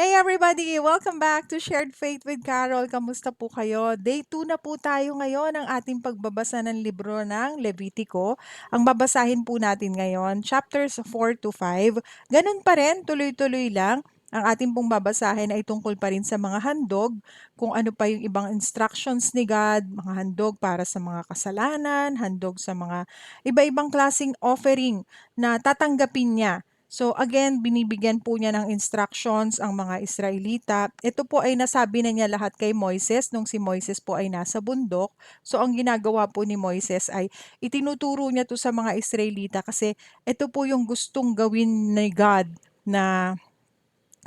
Hey everybody! Welcome back to Shared Faith with Carol. Kamusta po kayo? Day 2 na po tayo ngayon ng ating pagbabasa ng libro ng Levitico. Ang babasahin po natin ngayon, chapters 4 to 5. Ganun pa rin, tuloy-tuloy lang. Ang ating pong babasahin ay tungkol pa rin sa mga handog, kung ano pa yung ibang instructions ni God, mga handog para sa mga kasalanan, handog sa mga iba-ibang klasing offering na tatanggapin niya So again, binibigyan po niya ng instructions ang mga Israelita. Ito po ay nasabi na niya lahat kay Moises nung si Moises po ay nasa bundok. So ang ginagawa po ni Moises ay itinuturo niya to sa mga Israelita kasi ito po yung gustong gawin ni God na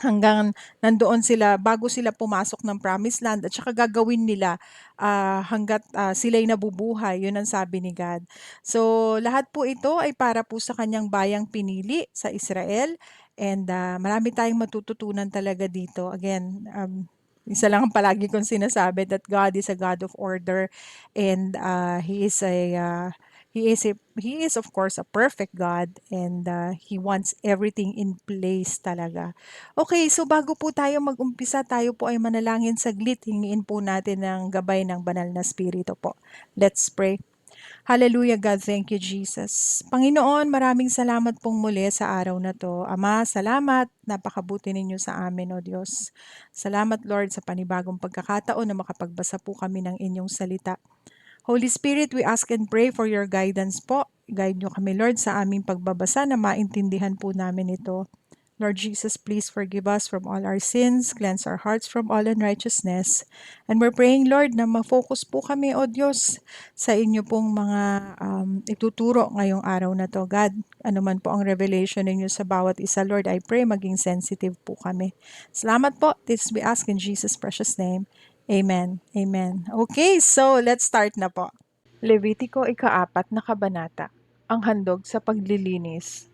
hanggang nandoon sila bago sila pumasok ng promised land at saka gagawin nila uh, hanggat uh, sila'y nabubuhay. Yun ang sabi ni God. So, lahat po ito ay para po sa kanyang bayang pinili sa Israel and uh, marami tayong matututunan talaga dito. Again, um, isa lang ang palagi kong sinasabi that God is a God of order and uh, He is a uh, He is a, he is of course a perfect God and uh, he wants everything in place talaga. Okay, so bago po tayo mag-umpisa, tayo po ay manalangin saglit. Hingiin po natin ng gabay ng banal na spirito po. Let's pray. Hallelujah God, thank you Jesus. Panginoon, maraming salamat pong muli sa araw na to. Ama, salamat, napakabuti ninyo sa amin, O Diyos. Salamat Lord sa panibagong pagkakataon na makapagbasa po kami ng inyong salita. Holy Spirit, we ask and pray for your guidance po. Guide nyo kami, Lord, sa aming pagbabasa na maintindihan po namin ito. Lord Jesus, please forgive us from all our sins, cleanse our hearts from all unrighteousness. And we're praying, Lord, na ma-focus po kami, O Diyos, sa inyo pong mga um, ituturo ngayong araw na to. God, ano man po ang revelation ninyo sa bawat isa, Lord, I pray maging sensitive po kami. Salamat po. This we ask in Jesus' precious name. Amen. Amen. Okay, so let's start na po. Levitiko ikaapat na kabanata. Ang handog sa paglilinis.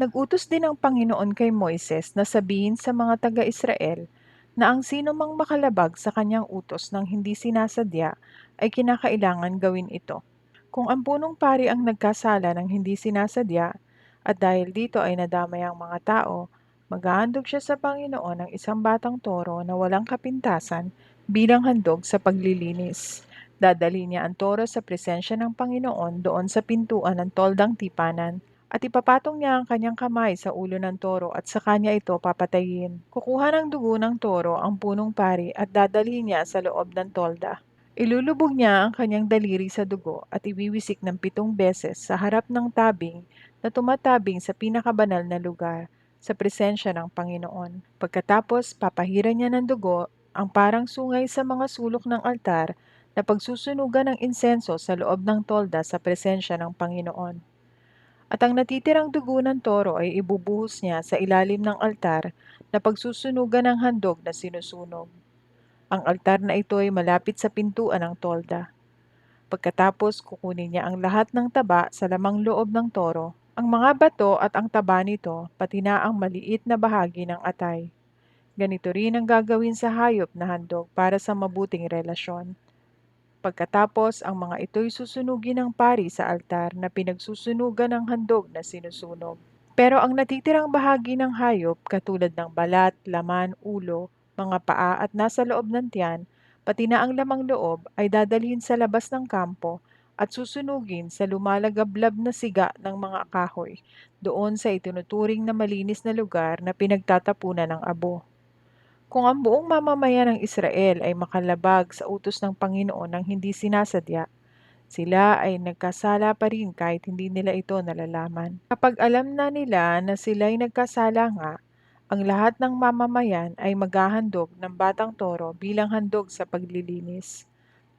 Nagutos din ang Panginoon kay Moises na sabihin sa mga taga-Israel na ang sino mang makalabag sa kanyang utos ng hindi sinasadya ay kinakailangan gawin ito. Kung ang punong pari ang nagkasala ng hindi sinasadya at dahil dito ay nadamay ang mga tao, maghahandog siya sa Panginoon ng isang batang toro na walang kapintasan bilang handog sa paglilinis. Dadali niya ang toro sa presensya ng Panginoon doon sa pintuan ng toldang tipanan at ipapatong niya ang kanyang kamay sa ulo ng toro at sa kanya ito papatayin. Kukuha ng dugo ng toro ang punong pari at dadali niya sa loob ng tolda. Ilulubog niya ang kanyang daliri sa dugo at iwiwisik ng pitong beses sa harap ng tabing na tumatabing sa pinakabanal na lugar sa presensya ng Panginoon. Pagkatapos, papahiran niya ng dugo ang parang sungay sa mga sulok ng altar na pagsusunugan ng insenso sa loob ng tolda sa presensya ng Panginoon. At ang natitirang dugo ng toro ay ibubuhos niya sa ilalim ng altar na pagsusunugan ng handog na sinusunog. Ang altar na ito ay malapit sa pintuan ng tolda. Pagkatapos, kukunin niya ang lahat ng taba sa lamang loob ng toro, ang mga bato at ang taba nito, pati na ang maliit na bahagi ng atay. Ganito rin ang gagawin sa hayop na handog para sa mabuting relasyon. Pagkatapos, ang mga ito'y susunugin ng pari sa altar na pinagsusunugan ng handog na sinusunog. Pero ang natitirang bahagi ng hayop, katulad ng balat, laman, ulo, mga paa at nasa loob ng tiyan, pati na ang lamang loob ay dadalhin sa labas ng kampo at susunugin sa lumalagablab na siga ng mga kahoy doon sa itinuturing na malinis na lugar na pinagtatapunan ng abo. Kung ang buong mamamayan ng Israel ay makalabag sa utos ng Panginoon ng hindi sinasadya, sila ay nagkasala pa rin kahit hindi nila ito nalalaman. Kapag alam na nila na sila ay nagkasala nga, ang lahat ng mamamayan ay maghahandog ng batang toro bilang handog sa paglilinis.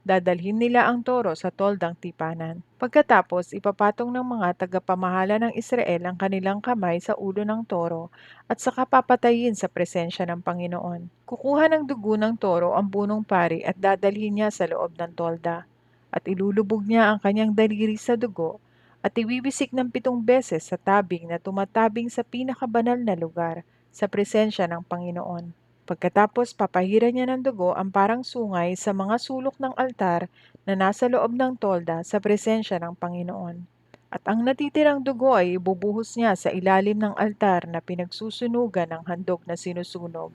Dadalhin nila ang toro sa toldang tipanan. Pagkatapos, ipapatong ng mga tagapamahala ng Israel ang kanilang kamay sa ulo ng toro at saka papatayin sa presensya ng Panginoon. Kukuha ng dugo ng toro ang punong pari at dadalhin niya sa loob ng tolda. At ilulubog niya ang kanyang daliri sa dugo at iwiwisik ng pitong beses sa tabing na tumatabing sa pinakabanal na lugar sa presensya ng Panginoon. Pagkatapos papahiran niya ng dugo ang parang sungay sa mga sulok ng altar na nasa loob ng tolda sa presensya ng Panginoon. At ang natitirang dugo ay ibubuhos niya sa ilalim ng altar na pinagsusunugan ng handog na sinusunog.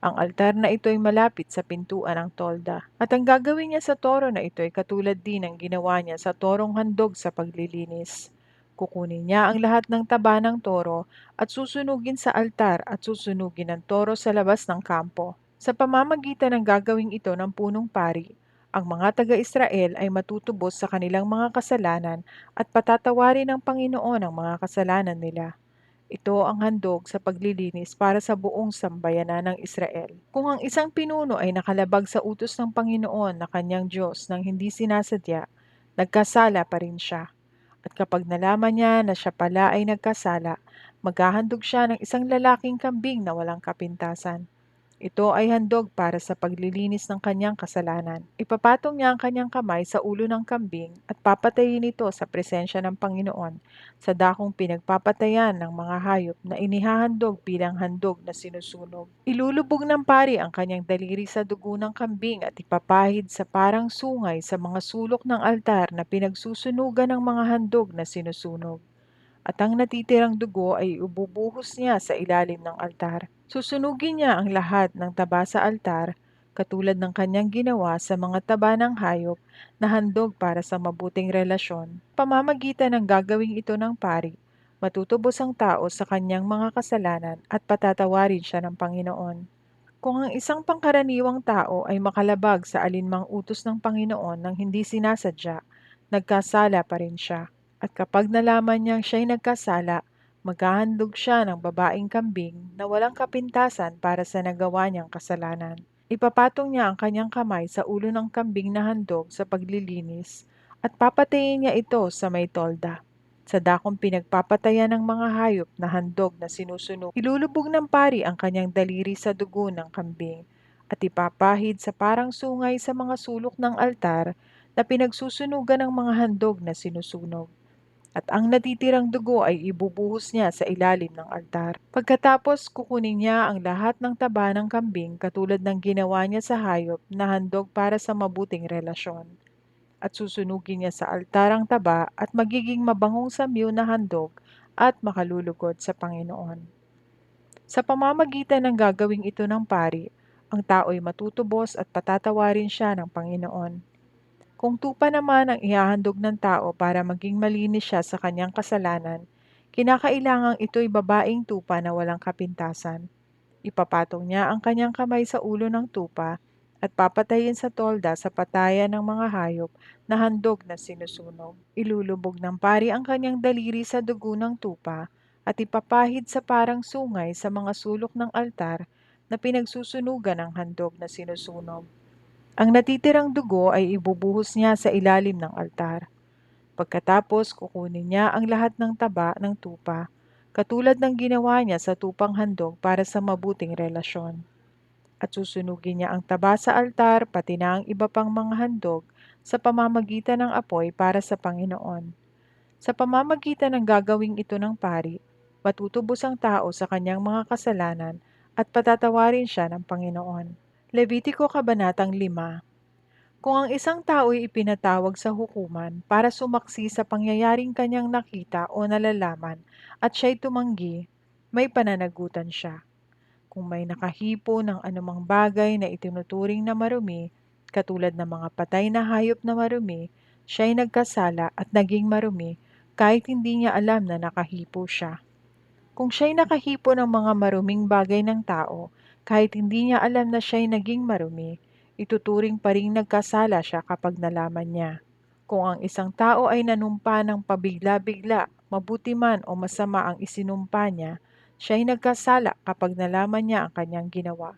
Ang altar na ito ay malapit sa pintuan ng tolda. At ang gagawin niya sa toro na ito ay katulad din ng ginawa niya sa torong handog sa paglilinis. Kukunin niya ang lahat ng taba ng toro at susunugin sa altar at susunugin ng toro sa labas ng kampo. Sa pamamagitan ng gagawing ito ng punong pari, ang mga taga-Israel ay matutubos sa kanilang mga kasalanan at patatawarin ng Panginoon ang mga kasalanan nila. Ito ang handog sa paglilinis para sa buong sambayanan ng Israel. Kung ang isang pinuno ay nakalabag sa utos ng Panginoon na kanyang Diyos nang hindi sinasadya, nagkasala pa rin siya. At kapag nalaman niya na siya pala ay nagkasala, maghahandog siya ng isang lalaking kambing na walang kapintasan. Ito ay handog para sa paglilinis ng kanyang kasalanan. Ipapatong niya ang kanyang kamay sa ulo ng kambing at papatayin ito sa presensya ng Panginoon sa dakong pinagpapatayan ng mga hayop na inihahandog bilang handog na sinusunog. Ilulubog ng pari ang kanyang daliri sa dugo ng kambing at ipapahid sa parang sungay sa mga sulok ng altar na pinagsusunugan ng mga handog na sinusunog at ang natitirang dugo ay ububuhos niya sa ilalim ng altar. Susunugin niya ang lahat ng taba sa altar, katulad ng kanyang ginawa sa mga taba ng hayop na handog para sa mabuting relasyon. Pamamagitan ng gagawing ito ng pari, matutubos ang tao sa kanyang mga kasalanan at patatawarin siya ng Panginoon. Kung ang isang pangkaraniwang tao ay makalabag sa alinmang utos ng Panginoon nang hindi sinasadya, nagkasala pa rin siya. At kapag nalaman niyang siya'y nagkasala, maghahandog siya ng babaeng kambing na walang kapintasan para sa nagawa niyang kasalanan. Ipapatong niya ang kanyang kamay sa ulo ng kambing na handog sa paglilinis at papatayin niya ito sa may tolda. Sa dakong pinagpapatayan ng mga hayop na handog na sinusunog, ilulubog ng pari ang kanyang daliri sa dugo ng kambing at ipapahid sa parang sungay sa mga sulok ng altar na pinagsusunugan ng mga handog na sinusunog at ang natitirang dugo ay ibubuhos niya sa ilalim ng altar. Pagkatapos, kukunin niya ang lahat ng taba ng kambing katulad ng ginawa niya sa hayop na handog para sa mabuting relasyon. At susunugin niya sa altar ang taba at magiging mabangong samyo na handog at makalulugod sa Panginoon. Sa pamamagitan ng gagawing ito ng pari, ang tao ay matutubos at patatawarin siya ng Panginoon. Kung tupa naman ang ihahandog ng tao para maging malinis siya sa kanyang kasalanan, kinakailangang ito'y babaeng tupa na walang kapintasan. Ipapatong niya ang kanyang kamay sa ulo ng tupa at papatayin sa tolda sa patayan ng mga hayop na handog na sinusunog. Ilulubog ng pari ang kanyang daliri sa dugo ng tupa at ipapahid sa parang sungay sa mga sulok ng altar na pinagsusunugan ng handog na sinusunog. Ang natitirang dugo ay ibubuhos niya sa ilalim ng altar. Pagkatapos, kukunin niya ang lahat ng taba ng tupa, katulad ng ginawa niya sa tupang handog para sa mabuting relasyon. At susunugin niya ang taba sa altar pati na ang iba pang mga handog sa pamamagitan ng apoy para sa Panginoon. Sa pamamagitan ng gagawing ito ng pari, matutubos ang tao sa kanyang mga kasalanan at patatawarin siya ng Panginoon. Levitiko Kabanatang 5 Kung ang isang tao ay ipinatawag sa hukuman para sumaksi sa pangyayaring kanyang nakita o nalalaman at siya'y tumanggi, may pananagutan siya. Kung may nakahipo ng anumang bagay na itinuturing na marumi, katulad ng mga patay na hayop na marumi, siya'y nagkasala at naging marumi kahit hindi niya alam na nakahipo siya. Kung siya'y nakahipo ng mga maruming bagay ng tao, kahit hindi niya alam na siya'y naging marumi, ituturing pa rin nagkasala siya kapag nalaman niya. Kung ang isang tao ay nanumpa ng pabigla-bigla, mabuti man o masama ang isinumpa niya, siya'y nagkasala kapag nalaman niya ang kanyang ginawa.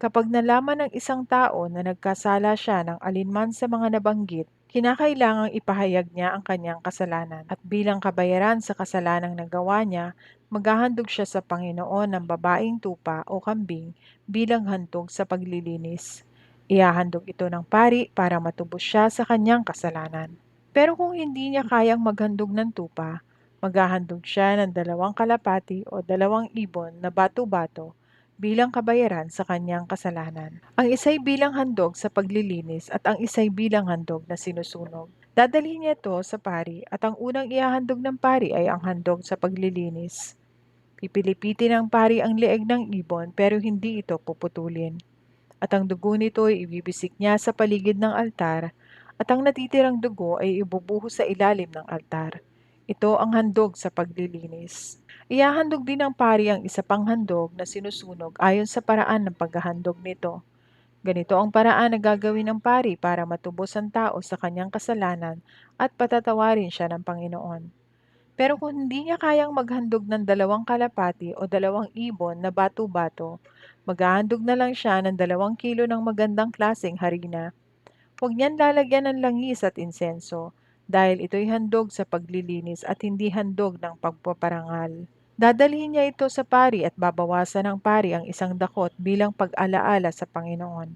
Kapag nalaman ng isang tao na nagkasala siya ng alinman sa mga nabanggit, kinakailangang ipahayag niya ang kanyang kasalanan. At bilang kabayaran sa kasalanang nagawa niya, maghahandog siya sa Panginoon ng babaeng tupa o kambing bilang handog sa paglilinis. Ihahandog ito ng pari para matubos siya sa kanyang kasalanan. Pero kung hindi niya kayang maghandog ng tupa, maghahandog siya ng dalawang kalapati o dalawang ibon na bato-bato bilang kabayaran sa kanyang kasalanan. Ang isa'y bilang handog sa paglilinis at ang isa'y bilang handog na sinusunog. Dadalhin niya ito sa pari at ang unang ihahandog ng pari ay ang handog sa paglilinis. Pipilipitin ng pari ang leeg ng ibon pero hindi ito puputulin. At ang dugo nito ay ibibisik niya sa paligid ng altar at ang natitirang dugo ay ibubuhos sa ilalim ng altar. Ito ang handog sa paglilinis. Iyahandog din ng pari ang isa pang handog na sinusunog ayon sa paraan ng paghahandog nito. Ganito ang paraan na gagawin ng pari para matubos ang tao sa kanyang kasalanan at patatawarin siya ng Panginoon. Pero kung hindi niya kayang maghandog ng dalawang kalapati o dalawang ibon na bato-bato, maghahandog na lang siya ng dalawang kilo ng magandang klaseng harina. Huwag niyan lalagyan ng langis at insenso dahil ito'y handog sa paglilinis at hindi handog ng pagpaparangal. Dadalhin niya ito sa pari at babawasan ng pari ang isang dakot bilang pag-alaala sa Panginoon.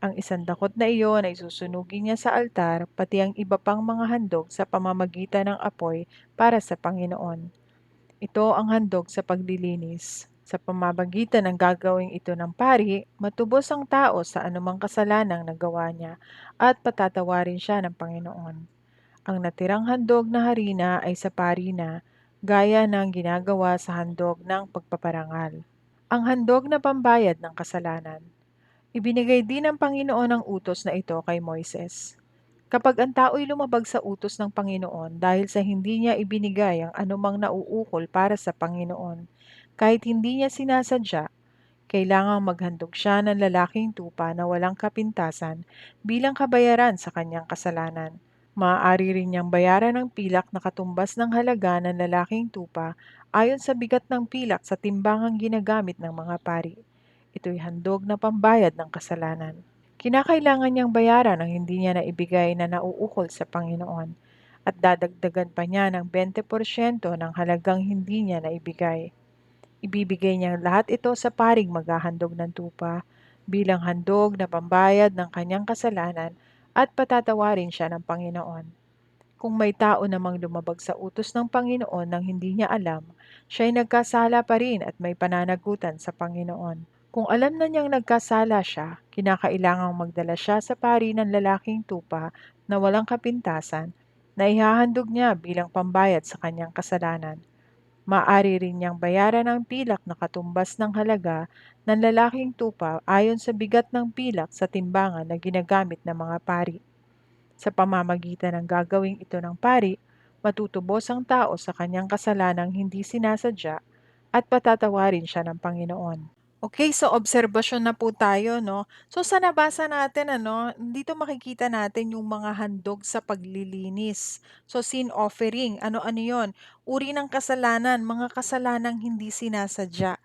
Ang isang dakot na iyon ay susunugin niya sa altar pati ang iba pang mga handog sa pamamagitan ng apoy para sa Panginoon. Ito ang handog sa paglilinis. Sa pamamagitan ng gagawing ito ng pari, matubos ang tao sa anumang kasalanang nagawa niya at patatawarin siya ng Panginoon. Ang natirang handog na harina ay sa pari na gaya ng ginagawa sa handog ng pagpaparangal. Ang handog na pambayad ng kasalanan. Ibinigay din ng Panginoon ang utos na ito kay Moises. Kapag ang tao'y lumabag sa utos ng Panginoon dahil sa hindi niya ibinigay ang anumang nauukol para sa Panginoon, kahit hindi niya sinasadya, kailangang maghandog siya ng lalaking tupa na walang kapintasan bilang kabayaran sa kanyang kasalanan. Maaari rin niyang bayaran ng pilak na katumbas ng halaga ng lalaking tupa ayon sa bigat ng pilak sa timbangang ginagamit ng mga pari. Ito'y handog na pambayad ng kasalanan. Kinakailangan niyang bayaran ang hindi niya naibigay na nauukol sa Panginoon at dadagdagan pa niya ng 20% ng halagang hindi niya naibigay. Ibibigay niya lahat ito sa paring maghahandog ng tupa bilang handog na pambayad ng kanyang kasalanan at patatawarin siya ng Panginoon. Kung may tao namang lumabag sa utos ng Panginoon nang hindi niya alam, siya'y nagkasala pa rin at may pananagutan sa Panginoon. Kung alam na niyang nagkasala siya, kinakailangang magdala siya sa pari ng lalaking tupa na walang kapintasan na ihahandog niya bilang pambayad sa kanyang kasalanan. Maaari rin niyang bayaran ang pilak na katumbas ng halaga ng lalaking tupa ayon sa bigat ng pilak sa timbangan na ginagamit ng mga pari. Sa pamamagitan ng gagawing ito ng pari, matutubos ang tao sa kanyang kasalanang hindi sinasadya at patatawarin siya ng Panginoon. Okay, so obserbasyon na po tayo, no? So sa nabasa natin, ano, dito makikita natin yung mga handog sa paglilinis. So sin offering, ano-ano yon? Uri ng kasalanan, mga kasalanang hindi sinasadya.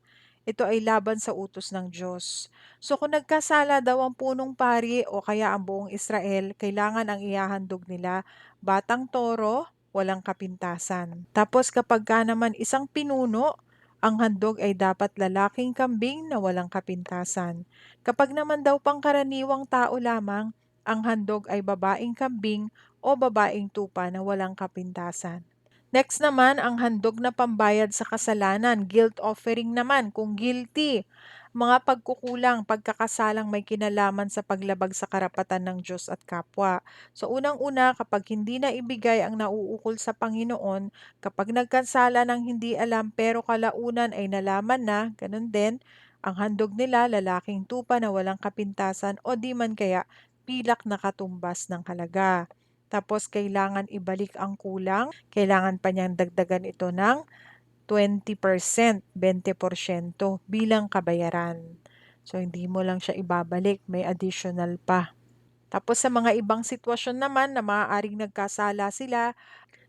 Ito ay laban sa utos ng Diyos. So kung nagkasala daw ang punong pari o kaya ang buong Israel, kailangan ang ihahandog nila batang toro, walang kapintasan. Tapos kapag ka naman isang pinuno, ang handog ay dapat lalaking kambing na walang kapintasan. Kapag naman daw pangkaraniwang tao lamang, ang handog ay babaeng kambing o babaeng tupa na walang kapintasan. Next naman, ang handog na pambayad sa kasalanan, guilt offering naman kung guilty mga pagkukulang, pagkakasalang may kinalaman sa paglabag sa karapatan ng Diyos at kapwa. So unang-una, kapag hindi na ibigay ang nauukol sa Panginoon, kapag nagkansala ng hindi alam pero kalaunan ay nalaman na, ganun din, ang handog nila lalaking tupa na walang kapintasan o di man kaya pilak na katumbas ng halaga. Tapos kailangan ibalik ang kulang, kailangan pa niyang dagdagan ito ng 20%, 20% bilang kabayaran. So, hindi mo lang siya ibabalik, may additional pa. Tapos sa mga ibang sitwasyon naman na maaaring nagkasala sila,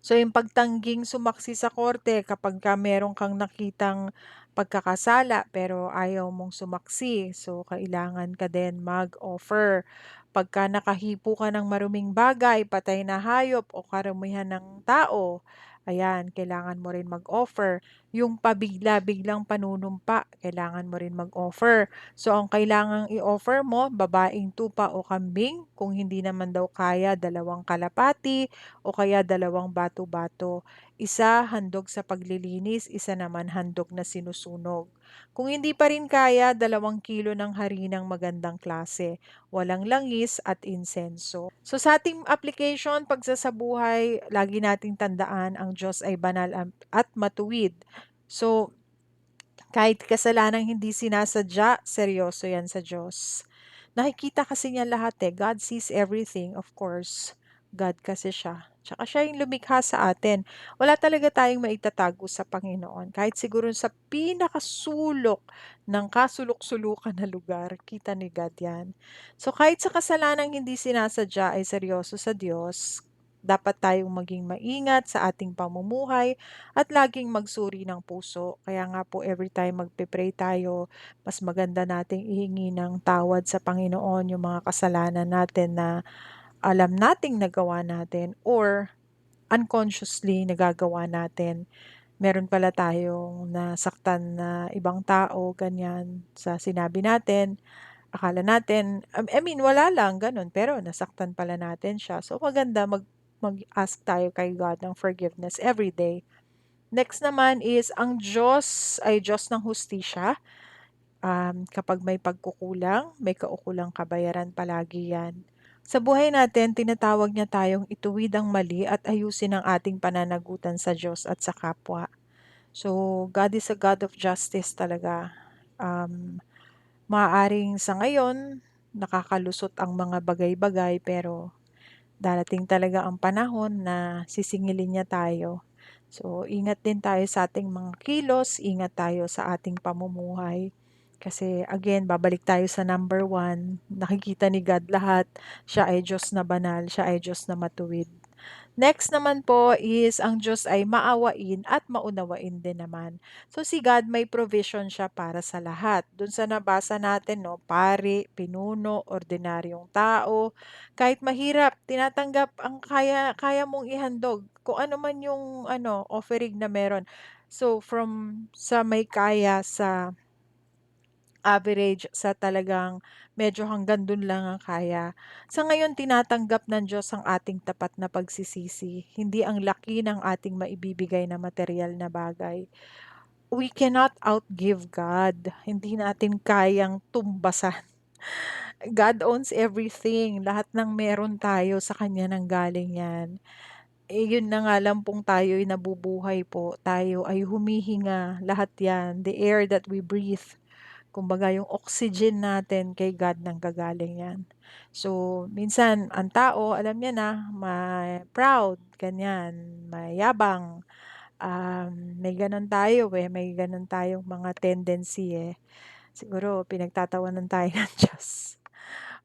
so yung pagtangging sumaksi sa korte kapag ka meron kang nakitang pagkakasala pero ayaw mong sumaksi, so kailangan ka din mag-offer. Pagka nakahipo ka ng maruming bagay, patay na hayop o karamihan ng tao, Ayan, kailangan mo rin mag-offer. Yung pabigla-biglang panunumpa, kailangan mo rin mag-offer. So, ang kailangang i-offer mo, babaeng tupa o kambing. Kung hindi naman daw kaya, dalawang kalapati o kaya dalawang bato-bato. Isa handog sa paglilinis, isa naman handog na sinusunog. Kung hindi pa rin kaya, dalawang kilo ng harinang magandang klase, walang langis at insenso. So sa ating application, pagsasabuhay, lagi nating tandaan ang Diyos ay banal at matuwid. So, Kahit kasalanang hindi sinasadya, seryoso yan sa Diyos. Nakikita kasi niya lahat eh. God sees everything, of course. God kasi siya. Tsaka siya yung lumikha sa atin. Wala talaga tayong maitatago sa Panginoon. Kahit siguro sa pinakasulok ng kasulok-sulukan na lugar, kita ni God yan. So kahit sa kasalanang hindi sinasadya ay seryoso sa Diyos, dapat tayong maging maingat sa ating pamumuhay at laging magsuri ng puso. Kaya nga po every time magpe-pray tayo, mas maganda nating ihingi ng tawad sa Panginoon yung mga kasalanan natin na alam nating nagawa natin or unconsciously nagagawa natin. Meron pala tayong nasaktan na ibang tao, ganyan, sa sinabi natin. Akala natin, um, I mean, wala lang, ganun, pero nasaktan pala natin siya. So, maganda mag, mag-ask tayo kay God ng forgiveness every day. Next naman is, ang Diyos ay Diyos ng hustisya. Um, kapag may pagkukulang, may kaukulang kabayaran palagi yan. Sa buhay natin, tinatawag niya tayong ituwid ang mali at ayusin ang ating pananagutan sa Diyos at sa kapwa. So, God is a God of justice talaga. Um, maaaring sa ngayon, nakakalusot ang mga bagay-bagay pero darating talaga ang panahon na sisingilin niya tayo. So, ingat din tayo sa ating mga kilos, ingat tayo sa ating pamumuhay. Kasi again, babalik tayo sa number one. Nakikita ni God lahat. Siya ay Diyos na banal. Siya ay Diyos na matuwid. Next naman po is ang Diyos ay maawain at maunawain din naman. So si God may provision siya para sa lahat. Doon sa nabasa natin, no, pari, pinuno, ordinaryong tao, kahit mahirap, tinatanggap ang kaya kaya mong ihandog kung ano man yung ano offering na meron. So from sa may kaya sa average sa talagang medyo hanggang dun lang ang kaya. Sa ngayon, tinatanggap ng Diyos ang ating tapat na pagsisisi, hindi ang laki ng ating maibibigay na material na bagay. We cannot outgive God. Hindi natin kayang tumbasan. God owns everything. Lahat ng meron tayo sa Kanya nang galing yan. Eh, yun na nga lang pong tayo ay nabubuhay po. Tayo ay humihinga. Lahat yan. The air that we breathe Kumbaga yung oxygen natin kay God nang gagaling yan. So, minsan ang tao alam niya na may proud, ganyan, mayabang, um, may gano'n tayo, eh, may gano'n tayong mga tendency, eh. Siguro pinagtatawanan tayo ng Diyos.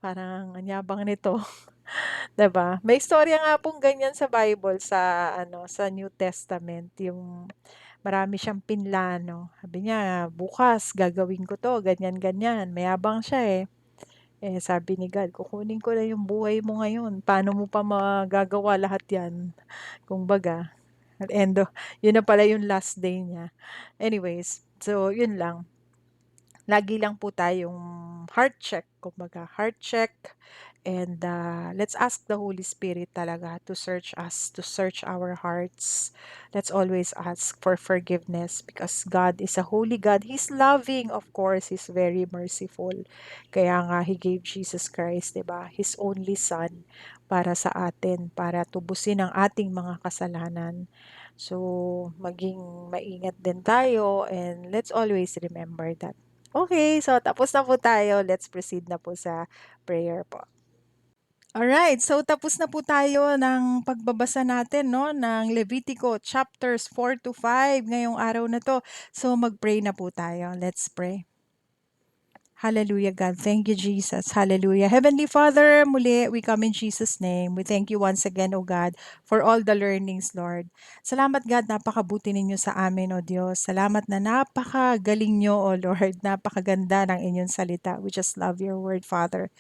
Parang ang yabang nito, 'di ba? May istorya nga pong ganyan sa Bible sa ano, sa New Testament, yung marami siyang pinlano. Sabi niya, "Bukas gagawin ko 'to, ganyan-ganyan." Mayabang siya, eh. Eh, sabi ni God, "Kukunin ko na yung buhay mo ngayon, paano mo pa magagawa lahat 'yan?" Kumbaga, at end of yun na pala yung last day niya. Anyways, so yun lang. Lagi lang po tayong heart check, kumbaga heart check and uh, let's ask the Holy Spirit talaga to search us, to search our hearts. Let's always ask for forgiveness because God is a holy God. He's loving, of course. He's very merciful. Kaya nga, He gave Jesus Christ, di ba? His only Son para sa atin, para tubusin ang ating mga kasalanan. So, maging maingat din tayo and let's always remember that. Okay, so tapos na po tayo. Let's proceed na po sa prayer po. Alright, so tapos na po tayo ng pagbabasa natin no ng Levitico chapters 4 to 5 ngayong araw na to. So mag-pray na po tayo. Let's pray. Hallelujah, God. Thank you, Jesus. Hallelujah. Heavenly Father, muli, we come in Jesus' name. We thank you once again, O God, for all the learnings, Lord. Salamat, God, napakabuti ninyo sa amin, O Diyos. Salamat na napakagaling nyo, O Lord. Napakaganda ng inyong salita. We just love your word, Father.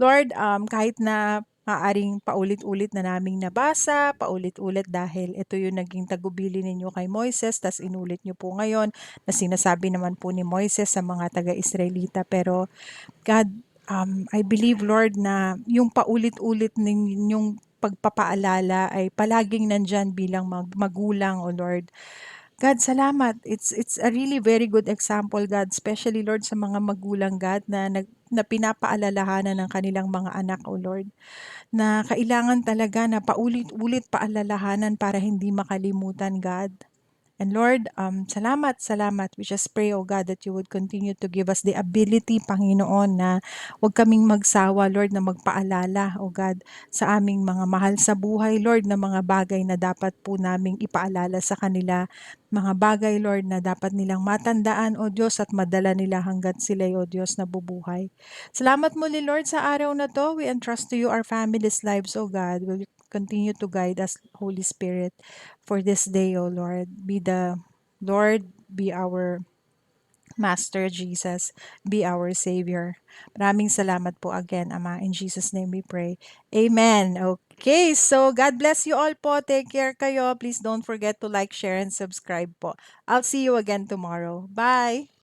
Lord, um, kahit na maaring paulit-ulit na naming nabasa, paulit-ulit dahil ito yung naging tagubili ninyo kay Moises, tas inulit nyo po ngayon na sinasabi naman po ni Moises sa mga taga-Israelita. Pero God, um, I believe Lord na yung paulit-ulit ninyong pagpapaalala ay palaging nandyan bilang mag- magulang, O Lord. God, salamat. It's it's a really very good example, God, especially Lord sa mga magulang, God, na nag na pinapaalalahanan ng kanilang mga anak, O Lord, na kailangan talaga na paulit-ulit paalalahanan para hindi makalimutan, God. And Lord, um, salamat, salamat. We just pray, O God, that you would continue to give us the ability, Panginoon, na huwag kaming magsawa, Lord, na magpaalala, O God, sa aming mga mahal sa buhay, Lord, na mga bagay na dapat po naming ipaalala sa kanila. Mga bagay, Lord, na dapat nilang matandaan, O Diyos, at madala nila hanggat sila, O Diyos, na bubuhay. Salamat muli, Lord, sa araw na to. We entrust to you our families' lives, O God. Will you continue to guide us, Holy Spirit, for this day, O Lord. Be the Lord, be our Master Jesus, be our Savior. Maraming salamat po again, Ama. In Jesus' name we pray. Amen. Okay, so God bless you all po. Take care kayo. Please don't forget to like, share, and subscribe po. I'll see you again tomorrow. Bye!